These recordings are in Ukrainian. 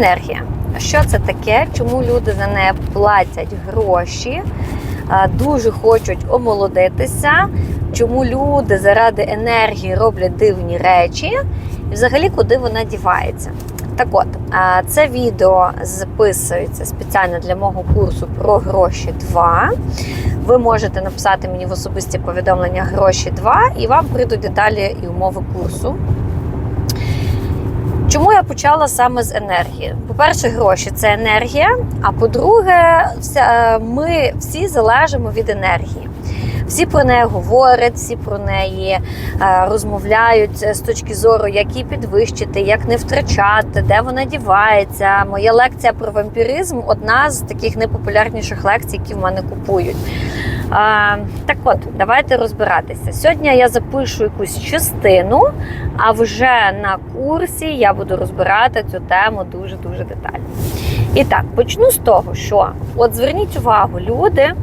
Енергія. Що це таке? Чому люди за неї платять гроші? Дуже хочуть омолодитися. Чому люди заради енергії роблять дивні речі, і взагалі куди вона дівається? Так от, це відео записується спеціально для мого курсу про гроші 2. Ви можете написати мені в особисті повідомлення гроші 2, і вам прийдуть деталі і умови курсу. Чому я почала саме з енергії? По-перше, гроші це енергія. А по-друге, вся- ми всі залежимо від енергії. Всі про неї говорять, всі про неї е, розмовляють з точки зору, як її підвищити, як не втрачати, де вона дівається. Моя лекція про вампіризм одна з таких найпопулярніших лекцій, які в мене купують. А, так от, давайте розбиратися. Сьогодні я запишу якусь частину, а вже на курсі я буду розбирати цю тему дуже-дуже детально. І так, почну з того, що от зверніть увагу, люди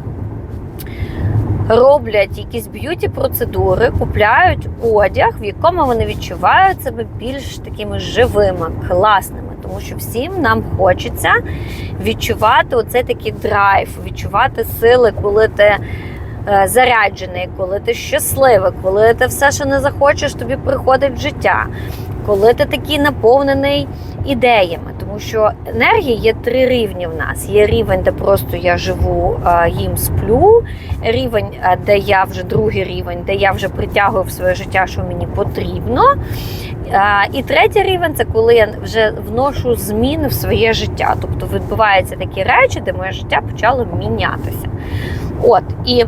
роблять якісь б'юті процедури, купляють одяг, в якому вони відчувають себе більш такими живими, класними. Тому що всім нам хочеться відчувати оцей такий драйв, відчувати сили, коли ти е, заряджений, коли ти щасливий, коли ти все, що не захочеш, тобі приходить в життя, коли ти такий наповнений ідеями. Тому що енергії є три рівні в нас. Є рівень, де просто я живу, е, їм сплю, рівень, е, де я вже другий рівень, де я вже притягую в своє життя, що мені потрібно. І третій рівень це коли я вже вношу зміни в своє життя. Тобто відбуваються такі речі, де моє життя почало мінятися. От і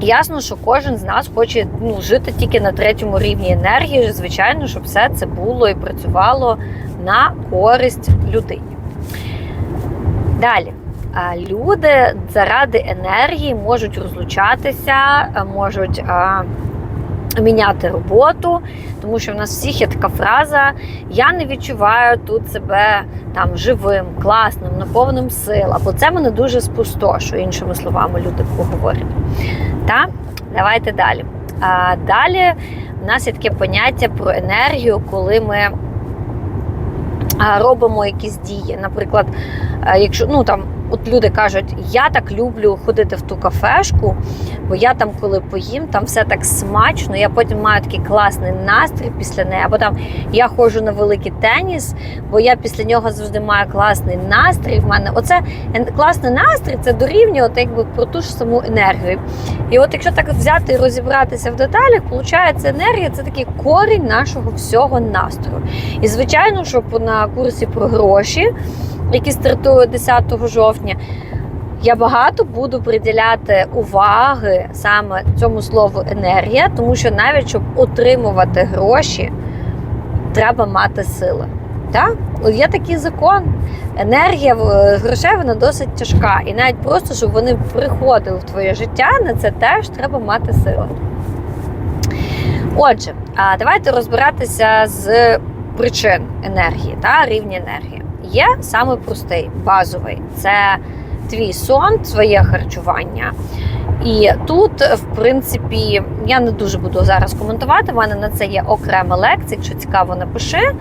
ясно, що кожен з нас хоче ну, жити тільки на третьому рівні енергії. Звичайно, щоб все це було і працювало на користь людині. Далі. Люди заради енергії можуть розлучатися, можуть міняти роботу, тому що в нас всіх є така фраза: я не відчуваю тут себе там живим, класним, наповненим сил, або це мене дуже спустошує, іншими словами, люди поговорять. Та давайте далі. А далі в нас є таке поняття про енергію, коли ми робимо якісь дії. Наприклад, якщо ну там. От люди кажуть, я так люблю ходити в ту кафешку, бо я там, коли поїм, там все так смачно. Я потім маю такий класний настрій після неї. Або там я ходжу на великий теніс, бо я після нього завжди маю класний настрій. В мене оце класний настрій, це дорівнює от якби про ту ж саму енергію. І от якщо так взяти і розібратися в деталях, виходить, енергія це такий корінь нашого всього настрою. І звичайно, що на курсі про гроші, який стартує 10 жовтня, я багато буду приділяти уваги саме цьому слову енергія, тому що навіть щоб отримувати гроші, треба мати сили. Так? Є такий закон. Енергія е, грошей вона досить тяжка. І навіть просто, щоб вони приходили в твоє життя, на це теж треба мати сили. Отже, давайте розбиратися з причин енергії та рівня енергії. Є саме простий, базовий це твій сон, своє харчування. І тут, в принципі, я не дуже буду зараз коментувати. в мене на це є окрема лекція. Якщо цікаво, напиши.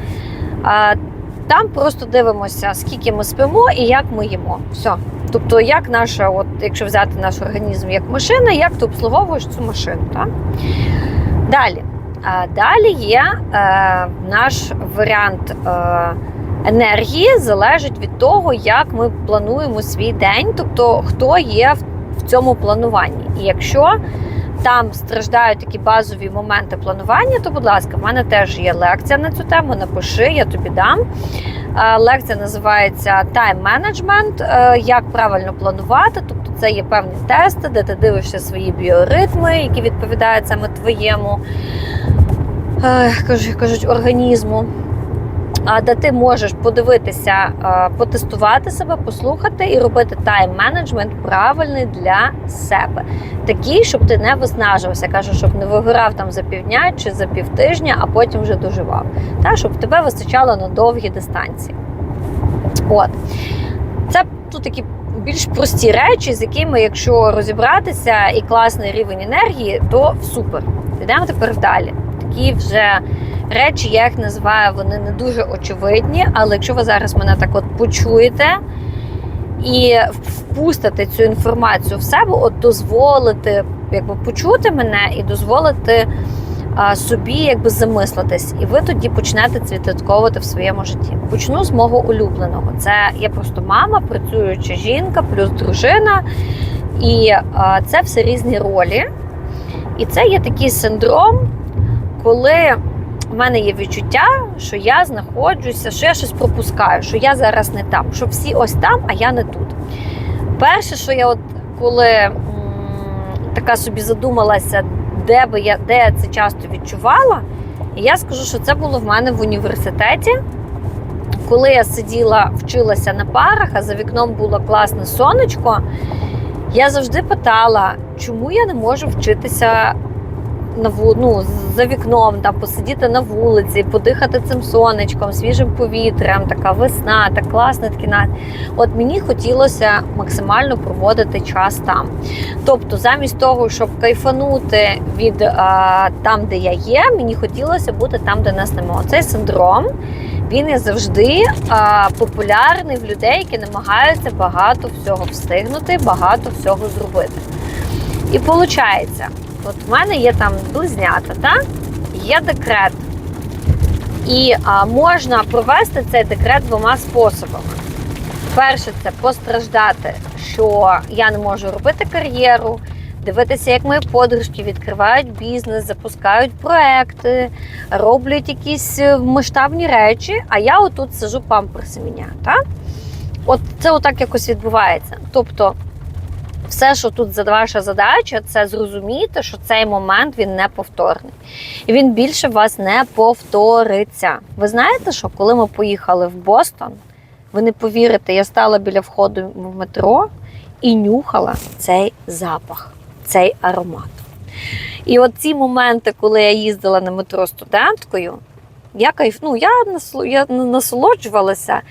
Там просто дивимося, скільки ми спимо і як ми їмо. Все. Тобто, як наша, от якщо взяти наш організм як машина, як ти обслуговуєш цю машину. Так? Далі. Далі є е, наш варіант е, енергії, залежить від того, як ми плануємо свій день, тобто хто є в, цьому плануванні. І якщо там страждають такі базові моменти планування, то, будь ласка, в мене теж є лекція на цю тему. Напиши, я тобі дам. Е, Лекція називається е, як правильно планувати. Тобто це є певні тести, де ти дивишся свої біоритми, які відповідають саме твоєму е, кажуть, організму. Де ти можеш подивитися, потестувати себе, послухати і робити тайм-менеджмент правильний для себе. Такий, щоб ти не виснажувався. Кажу, щоб не вигорав там за півдня чи за півтижня, а потім вже доживав. Та, щоб тебе вистачало на довгі дистанції. От. Це тут такі більш прості речі, з якими, якщо розібратися і класний рівень енергії, то супер. Йдемо тепер далі. Такі вже речі, я їх називаю, вони не дуже очевидні, але якщо ви зараз мене так от почуєте і впустите цю інформацію в себе, от дозволити якби почути мене і дозволити а, собі якби замислитись, і ви тоді почнете це в своєму житті. Почну з мого улюбленого. Це я просто мама, працююча жінка, плюс дружина, і а, це все різні ролі. І це є такий синдром, коли в мене є відчуття, що я знаходжуся, що я щось пропускаю, що я зараз не там, що всі ось там, а я не тут. Перше, що я от коли м, така собі задумалася, де би я де я це часто відчувала, я скажу, що це було в мене в університеті. Коли я сиділа, вчилася на парах, а за вікном було класне сонечко, я завжди питала, чому я не можу вчитися на ну, за вікном, там посидіти на вулиці, подихати цим сонечком, свіжим повітрям, така весна, так класно, такі на от мені хотілося максимально проводити час там. Тобто, замість того, щоб кайфанути від а, там, де я є, мені хотілося бути там, де нас немає. Цей синдром. Він є завжди а, популярний в людей, які намагаються багато всього встигнути, багато всього зробити. І виходить, от в мене є там близнята, так? є декрет. І а, можна провести цей декрет двома способами. Перше, це постраждати, що я не можу робити кар'єру, дивитися, як мої подружки відкривають бізнес, запускають проекти, роблять якісь е, масштабні речі, а я отут сижу памперси міняю. От це отак якось відбувається. Тобто, все, що тут ваша задача, це зрозуміти, що цей момент він неповторний. І він більше вас не повториться. Ви знаєте, що коли ми поїхали в Бостон, ви не повірите, я стала біля входу в метро і нюхала цей запах, цей аромат. І от ці моменти, коли я їздила на метро студенткою, я кайф, ну, я, я насолоджувалася.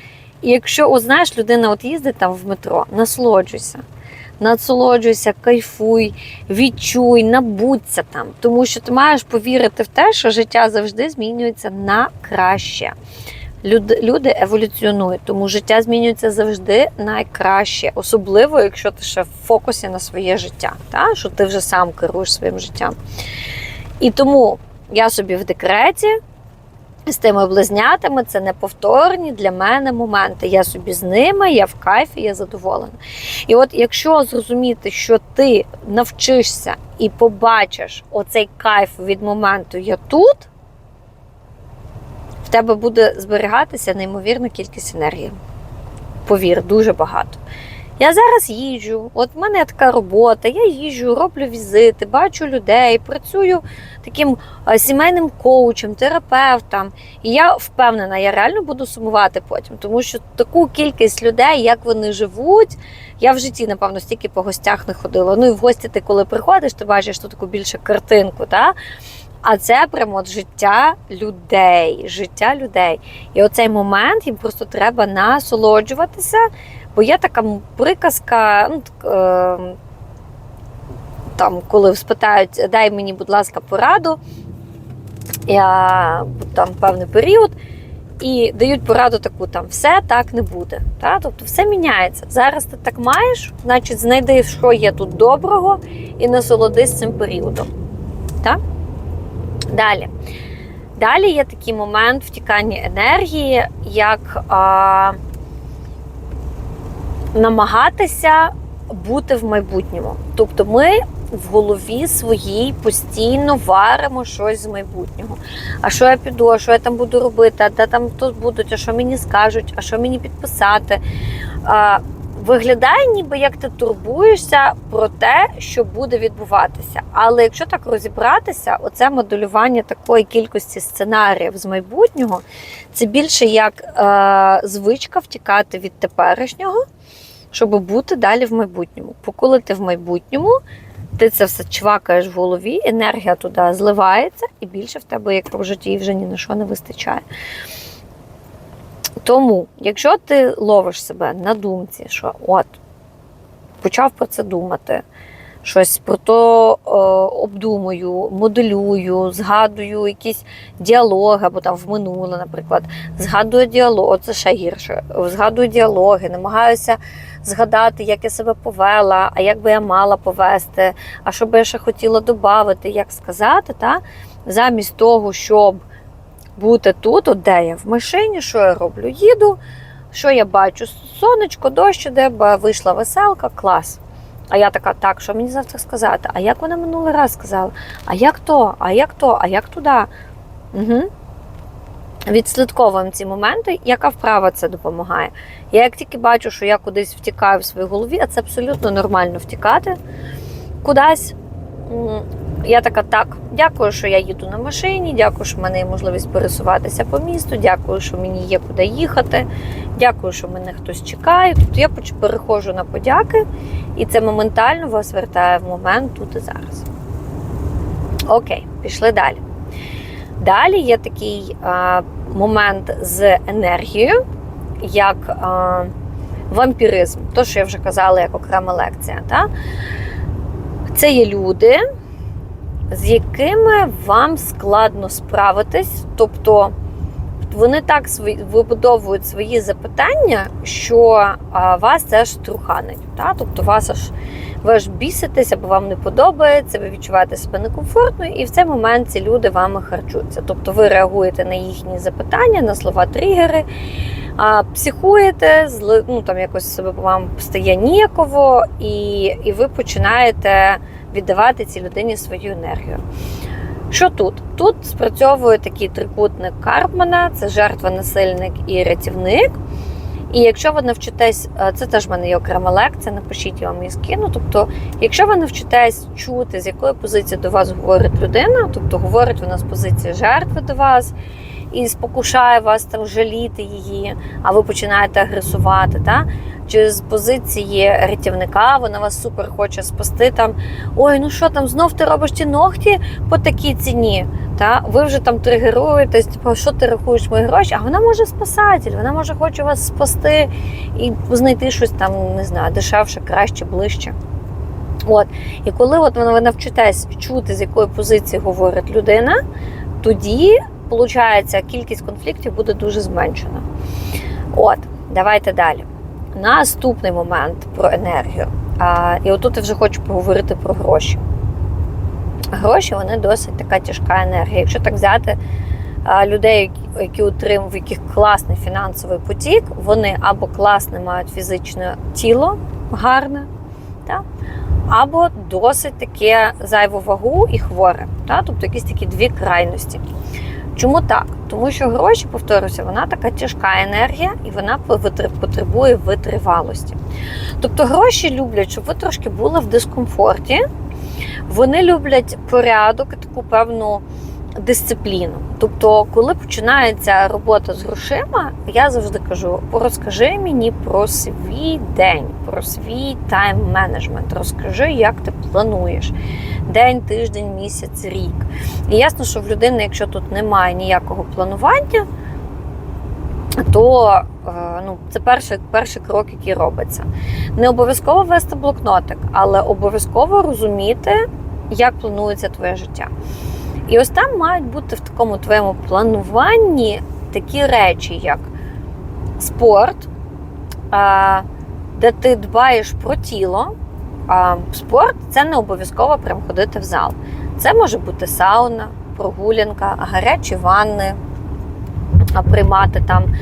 І якщо, от, знаєш, людина от їздить там в метро, насолоджуйся. Насолоджуйся, кайфуй, відчуй, набудься там. Тому що ти маєш повірити в те, що життя завжди змінюється на краще. Люди, люди еволюціонують, тому життя змінюється завжди найкраще, особливо, якщо ти ще в фокусі на своє життя, та? що ти вже сам керуєш своїм життям. І тому я собі в декреті з тими близнятами це неповторні для мене моменти. Я собі з ними, я в кайфі, я задоволена. І от якщо зрозуміти, що ти навчишся і побачиш оцей кайф від моменту я тут, в тебе буде зберігатися неймовірна кількість енергії. Повір, дуже багато. Я зараз їжджу, от в мене така робота, я їжджу, роблю візити, бачу людей, працюю таким е, сімейним коучем, терапевтом. І я впевнена, я реально буду сумувати потім, тому що таку кількість людей, як вони живуть, я в житті, напевно, стільки по гостях не ходила. Ну і в гості ти, коли приходиш, ти бачиш ту таку більше картинку. Та? А це прямо от життя людей, життя людей. І оцей момент їм просто треба насолоджуватися. Бо є така приказка, ну, е, там, коли спитають, дай мені, будь ласка, пораду, я там певний період, і дають пораду таку: там все так не буде. Та? Тобто все міняється. Зараз ти так маєш, значить знайди, що є тут доброго, і насолодись цим періодом. Та? Далі. Далі є такий момент втікання енергії, як а, намагатися бути в майбутньому. Тобто ми в голові своїй постійно варимо щось з майбутнього. А що я піду, а що я там буду робити, а де там тут будуть, а що мені скажуть, а що мені підписати. А, Виглядає, ніби як ти турбуєшся про те, що буде відбуватися. Але якщо так розібратися, оце моделювання такої кількості сценаріїв з майбутнього, це більше як е, звичка втікати від теперішнього, щоб бути далі в майбутньому. Поколи ти в майбутньому, ти це все чвакаєш в голові, енергія туди зливається, і більше в тебе, як в житті, вже ні на що не вистачає. Тому, якщо ти ловиш себе на думці, що от почав про це думати, щось про то е, обдумую, моделюю, згадую якісь діалоги, або там в минуле, наприклад, згадую діалог, це ще гірше. Згадую діалоги, намагаюся згадати, як я себе повела, а як би я мала повести, а що би я ще хотіла додати, як сказати, та? замість того, щоб бути тут, от де я в машині, що я роблю? Їду, що я бачу? Сонечко, дощ ба- вийшла веселка, клас. А я така, так, що мені завтра сказати? А як вона минулий раз сказала? А як то? А як то? А як туди? Угу. Відслідковуємо ці моменти, яка вправа це допомагає. Я як тільки бачу, що я кудись втікаю в своїй голові, а це абсолютно нормально втікати кудись. Я така, так, дякую, що я їду на машині, дякую, що в мене є можливість пересуватися по місту, дякую, що мені є куди їхати, дякую, що мене хтось чекає. Тобто я переходжу на подяки, і це моментально вас вертає в момент тут і зараз. Окей, пішли далі. Далі є такий а, момент з енергією, як а, вампіризм. То, що я вже казала, як окрема лекція. Та? Це є люди, з якими вам складно справитись, тобто вони так вибудовують свої запитання, що вас це аж труханить. Та? Тобто вас аж ви аж біситесь, або вам не подобається, ви відчуваєте себе некомфортно, і в цей момент ці люди вами харчуються. Тобто ви реагуєте на їхні запитання, на слова тригери, а, психуєте, зли, ну, там якось себе вам стає ніяково, і, і ви починаєте віддавати цій людині свою енергію. Що тут? Тут спрацьовує такий трикутник Карпмана, це жертва, насильник і рятівник. І якщо ви навчитесь, е, це теж в мене є окрема лекція, напишіть я вам її скину. Тобто, якщо ви навчитесь чути, з якої позиції до вас говорить людина, тобто говорить вона з позиції жертви до вас і спокушає вас там жаліти її, а ви починаєте агресувати, та? чи з позиції рятівника вона вас супер хоче спасти там. Ой, ну що там, знов ти робиш ті ногті по такій ціні. Та ви вже там тригеруєтесь, типу, що ти рахуєш мої гроші? А вона може спасатель, вона може хоче вас спасти і знайти щось там, не знаю, дешевше, краще, ближче. От. І коли от ви навчитесь чути, з якої позиції говорить людина, тоді, виходить, кількість конфліктів буде дуже зменшена. От, давайте далі. Наступний момент про енергію. А, і отут я вже хочу поговорити про гроші. Гроші вони досить така тяжка енергія. Якщо так взяти а, людей, які, отримують, яких класний фінансовий потік, вони або класне мають фізичне тіло гарне, та? або досить таке зайву вагу і хворе. Та? Тобто якісь такі дві крайності. Чому так? Тому що гроші, повторюся, вона така тяжка енергія і вона потребує витривалості. Тобто гроші люблять, щоб ви трошки були в дискомфорті. Вони люблять порядок таку певну дисципліну. Тобто, коли починається робота з грошима, я завжди кажу: розкажи мені про свій день, про свій тайм-менеджмент. Розкажи, як ти плануєш день, тиждень, місяць, рік. І ясно, що в людини, якщо тут немає ніякого планування, то е, ну, це перший, перший крок, який робиться. Не обов'язково вести блокнотик, але обов'язково розуміти, як планується твоє життя. І ось там мають бути в такому твоєму плануванні такі речі, як спорт, де ти дбаєш про тіло. А спорт це не обов'язково прям ходити в зал. Це може бути сауна, прогулянка, гарячі ванни, приймати там.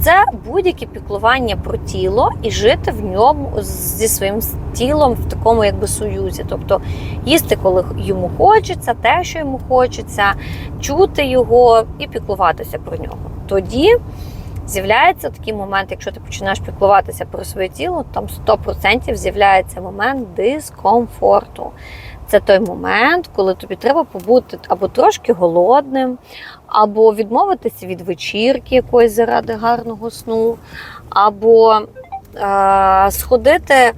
Це будь-яке піклування про тіло і жити в ньому зі своїм тілом в такому якби союзі. Тобто їсти, коли йому хочеться, те, що йому хочеться, чути його і піклуватися про нього. Тоді з'являється такий момент, якщо ти починаєш піклуватися про своє тіло, там 100% з'являється момент дискомфорту. Це той момент, коли тобі треба побути або трошки голодним, або відмовитися від вечірки якоїсь заради гарного сну, або е- сходити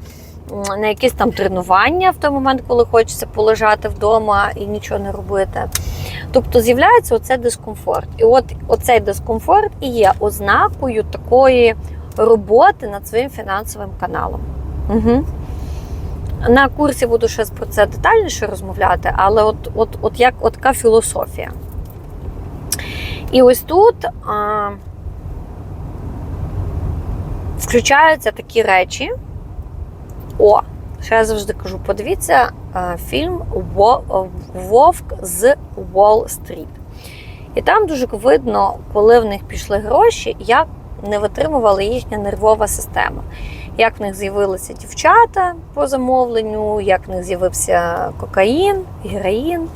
на якісь там тренування в той момент, коли хочеться полежати вдома і нічого не робити. Тобто з'являється оцей дискомфорт. І от оцей дискомфорт і є ознакою такої роботи над своїм фінансовим каналом. Угу. На курсі буду ще про це детальніше розмовляти, але от, от, от як от така філософія. І ось тут а, включаються такі речі. О, ще я завжди кажу: подивіться а, фільм Вовк з Уолл-стріт. І там дуже видно, коли в них пішли гроші, як не витримувала їхня нервова система. Як в них з'явилися дівчата по замовленню, як в них з'явився кокаїн, героїн.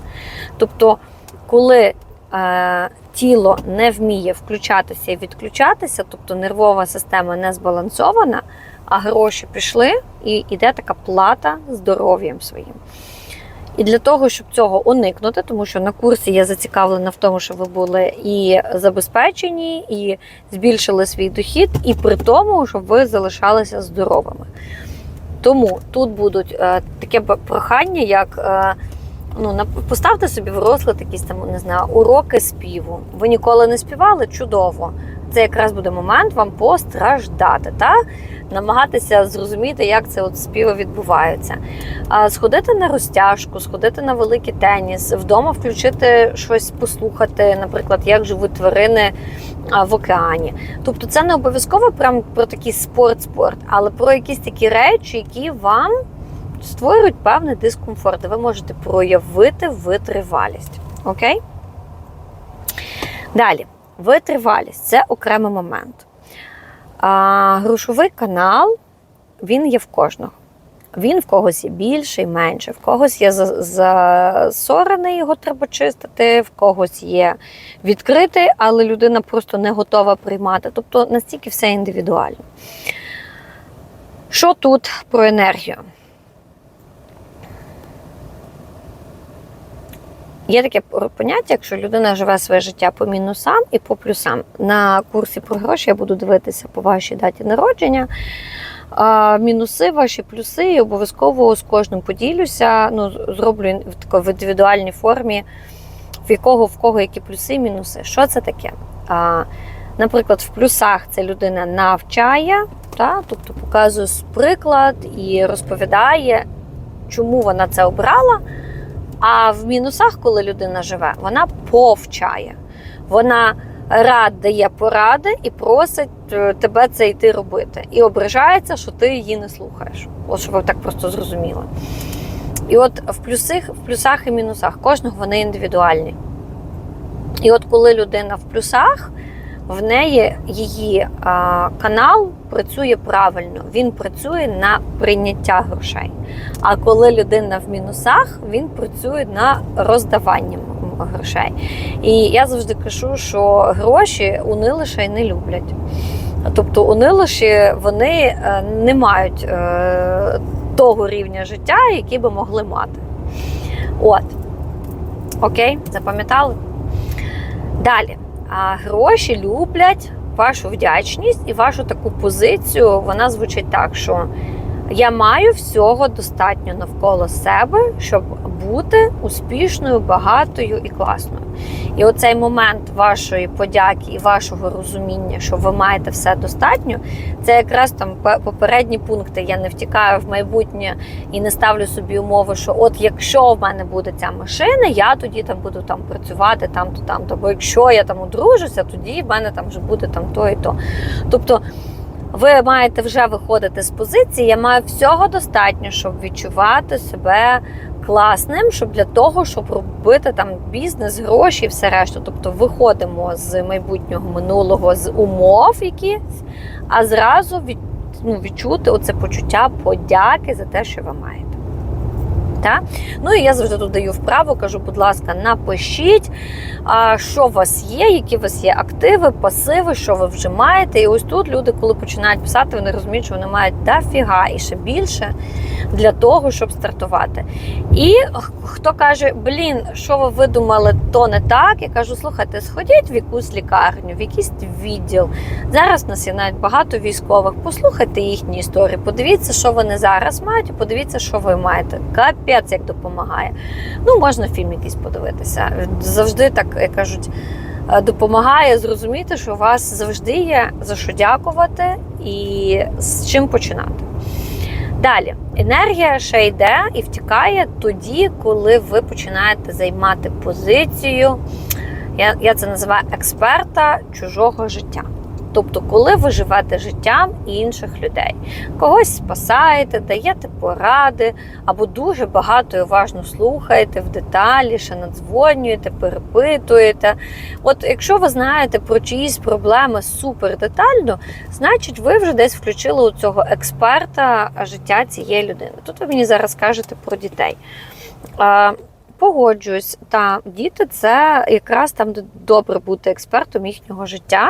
Тобто, коли е, тіло не вміє включатися і відключатися, тобто нервова система не збалансована, а гроші пішли, і йде така плата здоров'ям своїм. І для того, щоб цього уникнути, тому що на курсі я зацікавлена в тому, щоб ви були і забезпечені, і збільшили свій дохід, і при тому, щоб ви залишалися здоровими. Тому тут будуть е, таке прохання, як е, ну, поставте собі в розклад якісь там, не знаю, уроки співу. Ви ніколи не співали? Чудово. Це якраз буде момент вам постраждати, та намагатися зрозуміти, як це от співи відбуваються. А, Сходити на розтяжку, сходити на великий теніс, вдома включити щось послухати, наприклад, як живуть тварини в океані. Тобто, це не обов'язково прям про такий спорт-спорт, але про якісь такі речі, які вам створюють певний дискомфорт. і Ви можете проявити витривалість. Окей? Далі, витривалість це окремий момент. А, грошовий канал він є в кожного. Він в когось є більший, менший, в когось є засорений, його треба чистити, в когось є відкритий, але людина просто не готова приймати. Тобто настільки все індивідуально. Що тут про енергію? Є таке поняття, якщо людина живе своє життя по мінусам і по плюсам. На курсі про гроші я буду дивитися по вашій даті народження. Мінуси, ваші плюси, і обов'язково з кожним поділюся. Ну, зроблю в такій індивідуальній формі, в якого в кого які плюси і мінуси. Що це таке? А, наприклад, в плюсах це людина навчає, та, тобто показує приклад і розповідає, чому вона це обрала. А в мінусах, коли людина живе, вона повчає. Вона рад дає поради і просить е, тебе це йти робити. І ображається, що ти її не слухаєш. От щоб ви так просто зрозуміли. І от в плюсах, в плюсах і мінусах кожного вони індивідуальні. І от коли людина в плюсах, в неї її а, канал працює правильно, він працює на прийняття грошей. А коли людина в мінусах, він працює на роздаванні грошей. І я завжди кажу, що гроші унилиші не люблять. Тобто унилиші вони е, не мають е, того рівня життя, який би могли мати. От. Окей, запам'ятали? Далі. А гроші люблять вашу вдячність і вашу таку позицію. Вона звучить так, що я маю всього достатньо навколо себе, щоб бути успішною, багатою і класною. І оцей момент вашої подяки і вашого розуміння, що ви маєте все достатньо, це якраз там попередні пункти. Я не втікаю в майбутнє і не ставлю собі умови, що от якщо в мене буде ця машина, я тоді там буду там працювати там то там. Бо якщо я там одружуся, тоді в мене там вже буде там то і то. Тобто. Ви маєте вже виходити з позиції. Я маю всього достатньо, щоб відчувати себе класним, щоб для того, щоб робити там бізнес, гроші і все решту. Тобто виходимо з майбутнього минулого, з умов якісь, а зразу від, ну, відчути оце почуття подяки за те, що ви маєте. Та? Ну і я завжди тут даю вправу, кажу, будь ласка, напишіть, що у вас є, які у вас є активи, пасиви, що ви вже маєте. І ось тут люди, коли починають писати, вони розуміють, що вони мають дофіга і ще більше для того, щоб стартувати. І хто каже, блін, що ви видумали, то не так. Я кажу, слухайте, сходіть в якусь лікарню, в якийсь відділ. Зараз в нас є навіть багато військових. Послухайте їхні історії, подивіться, що вони зараз мають, і подивіться, що ви маєте. Капець, як допомагає. Ну, можна фільм якийсь подивитися. Завжди так як кажуть. е, Допомагає зрозуміти, що у вас завжди є за що дякувати і з чим починати. Далі, енергія ще йде і втікає тоді, коли ви починаєте займати позицію. Я, я це називаю експерта чужого життя. Тобто, коли ви живете життям інших людей, когось спасаєте, даєте поради, або дуже багато і уважно слухаєте в деталі, ще надзвонюєте, перепитуєте. От якщо ви знаєте про чиїсь проблеми супер детально, значить ви вже десь включили у цього експерта життя цієї людини. Тут ви мені зараз кажете про дітей. Погоджуюсь, та діти це якраз там де добре бути експертом їхнього життя.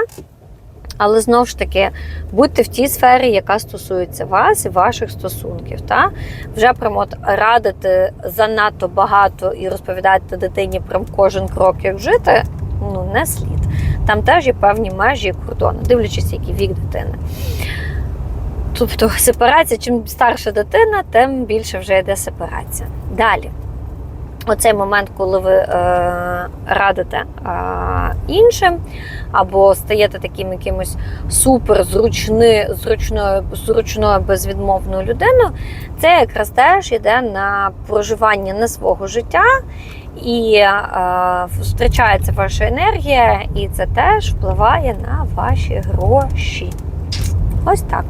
Але знову ж таки, будьте в тій сфері, яка стосується вас і ваших стосунків. Та? Вже прямо от радити занадто багато і розповідати дитині прям кожен крок, як жити, ну не слід. Там теж є певні межі і кордони, дивлячись, який вік дитини. Тобто сепарація, чим старша дитина, тим більше вже йде сепарація. Далі. Оцей момент, коли ви е, радите е, іншим, або стаєте таким якимось супер зручною, безвідмовною людиною, це якраз теж йде на проживання не свого життя, і е, втрачається ваша енергія, і це теж впливає на ваші гроші. Ось так.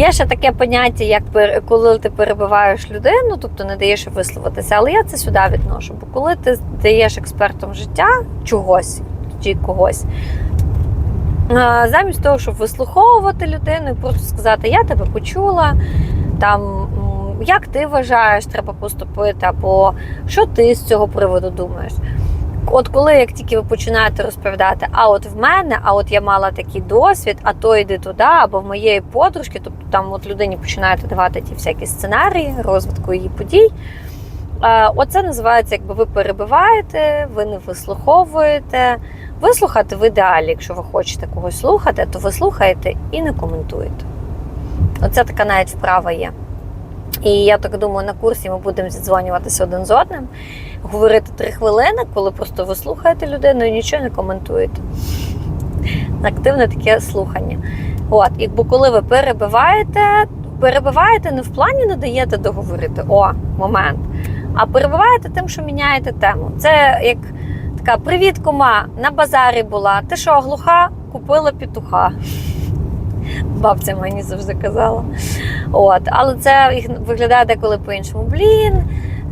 Є ще таке поняття, як коли ти перебиваєш людину, тобто не даєш висловитися, але я це сюди відношу. Бо коли ти даєш експертам життя чогось чи когось, замість того, щоб вислуховувати людину і просто сказати, я тебе почула, там як ти вважаєш, треба поступити, або що ти з цього приводу думаєш. От коли як тільки ви починаєте розповідати, а от в мене, а от я мала такий досвід, а то йди туди, або в моєї подружки, тобто там от людині починаєте давати ті всякі сценарії розвитку її подій. Е, Оце називається, якби ви перебиваєте, ви не вислуховуєте. Вислухати в ідеалі, якщо ви хочете когось слухати, то ви слухаєте і не коментуєте. Оце така навіть вправа є. І я так думаю, на курсі ми будемо зідзвонюватися один з одним, говорити три хвилини, коли просто ви слухаєте людину і нічого не коментуєте. Активне таке слухання. От, і коли ви перебиваєте, перебиваєте не в плані не даєте договорити, о, момент, а перебиваєте тим, що міняєте тему. Це як така привіт, кума, на базарі була. Ти що, глуха? Купила петуха. Бабця мені завжди казала. От, але це виглядає деколи по-іншому. Блін.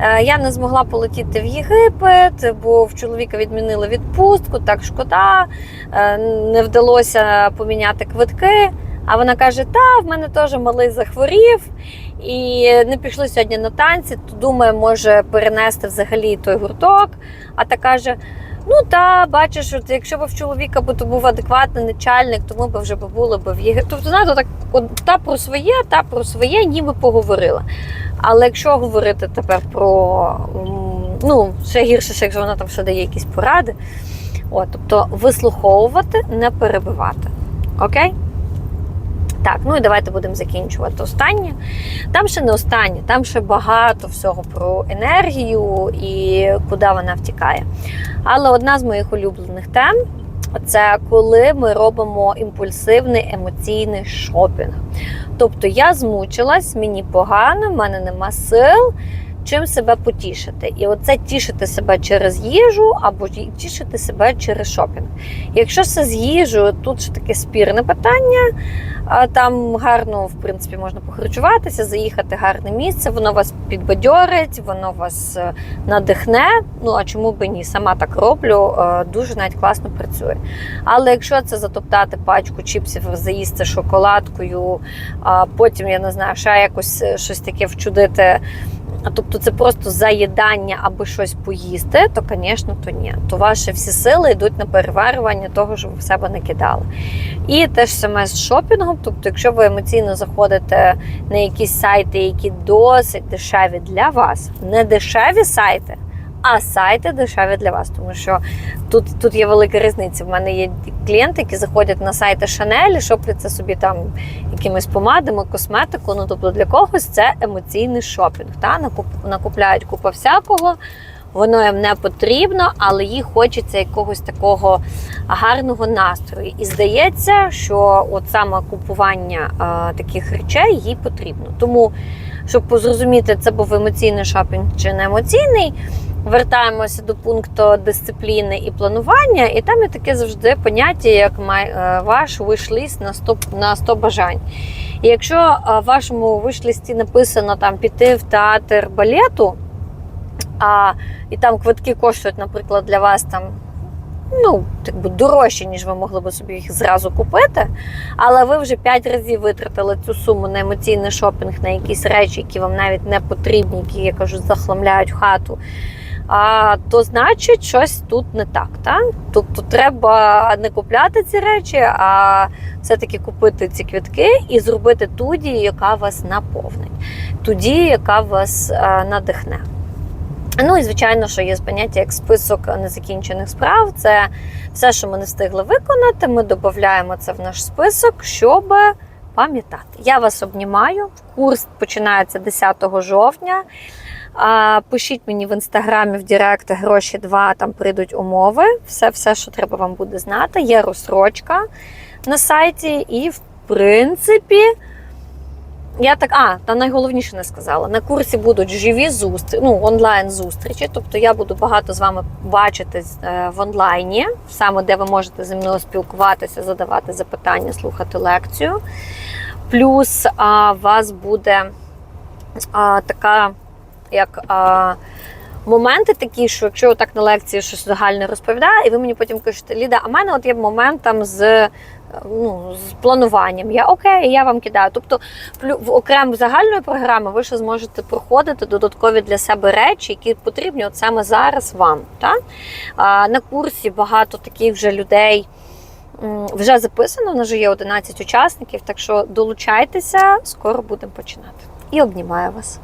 е, Я не змогла полетіти в Єгипет, бо в чоловіка відмінили відпустку, так шкода, е, не вдалося поміняти квитки. А вона каже: Та, в мене теж малий захворів, і не пішли сьогодні на танці, то думаю, може перенести взагалі той гурток. А та каже: Ну та бачиш, от якщо б в чоловіка то був адекватний начальник, то ми б вже б були б в Єгипті. Тобто, знаєте, так от, та про своє, та про своє, ніби поговорила. Але якщо говорити тепер про ну, ще гірше, ще якщо вона там ще дає якісь поради, от, тобто вислуховувати, не перебивати. Окей? Так, ну і давайте будемо закінчувати останнє. Там ще не останнє, там ще багато всього про енергію і куди вона втікає. Але одна з моїх улюблених тем це коли ми робимо імпульсивний емоційний шопінг. Тобто я змучилась, мені погано, в мене нема сил. Чим себе потішити, і оце тішити себе через їжу або тішити себе через шопінг. Якщо це з їжею, тут ж таке спірне питання. Там гарно, в принципі, можна похарчуватися, заїхати гарне місце, воно вас підбадьорить, воно вас е, надихне. Ну а чому би ні? Сама так роблю, е, дуже навіть класно працює. Але якщо це затоптати пачку чіпсів, заїсти шоколадкою, а потім я не знаю, ще якось е, щось таке вчудити. А тобто це просто заїдання аби щось поїсти, то, звісно, то ні. То ваші всі сили йдуть на переварювання того, що ви в себе накидали. І теж саме з шопінгом, тобто, якщо ви емоційно заходите на якісь сайти, які досить дешеві для вас, не дешеві сайти, а сайти дешеві для вас. Тому що тут, тут є велика різниця. В мене є клієнти, які заходять на сайти Chanel і шопляться собі там якимись помадами, косметику. Ну тобто для когось це емоційний шопінг. Та? Накуп, накупляють купу всякого. воно їм не потрібно, але їй хочеться якогось такого гарного настрою. І здається, що от саме купування а, таких речей їй потрібно. Тому, щоб зрозуміти, це був емоційний шопінг чи не емоційний. Вертаємося до пункту дисципліни і планування, і там є таке завжди поняття, як е, ваш виш-ліст на 100, на 100 бажань. І якщо е, в вашому виш-лісті написано там піти в театр балету, а, і там квитки коштують, наприклад, для вас там. Ну, так би дорожче, ніж ви могли б собі їх зразу купити. Але ви вже 5 разів витратили цю суму на емоційний шопінг, на якісь речі, які вам навіть не потрібні, які, я кажу, захламляють хату. А, то значить, щось тут не так. Та? Тобто треба не купляти ці речі, а все-таки купити ці квітки і зробити ту дію, яка вас наповнить, ту дію, яка вас а, надихне. Ну і звичайно, що є поняття як список незакінчених справ. Це все, що ми не встигли виконати. Ми додаємо це в наш список, щоб пам'ятати. Я вас обнімаю. Курс починається 10 жовтня. А, Пишіть мені в інстаграмі в Директ гроші 2, там прийдуть умови. Все, все, що треба вам буде знати. Є розсрочка на сайті, і в принципі. Я так, а, та найголовніше не сказала. На курсі будуть живі зустрічі, ну, онлайн зустрічі. Тобто я буду багато з вами бачитись е, в онлайні, саме де ви можете зі мною спілкуватися, задавати запитання, слухати лекцію. Плюс а, вас буде а, така, як. А, Моменти такі, що якщо так на лекції щось загальне розповідаю, і ви мені потім кажете, Ліда, а в мене от є момент там з е, ну, з плануванням. Я окей, я вам кидаю. Тобто, в окремо загальної програми ви ще зможете проходити додаткові для себе речі, які потрібні от саме зараз вам. Так? А, на курсі багато таких вже людей. Вже записано, нас вже є 11 учасників, так що долучайтеся, скоро будемо починати. І обнімаю вас.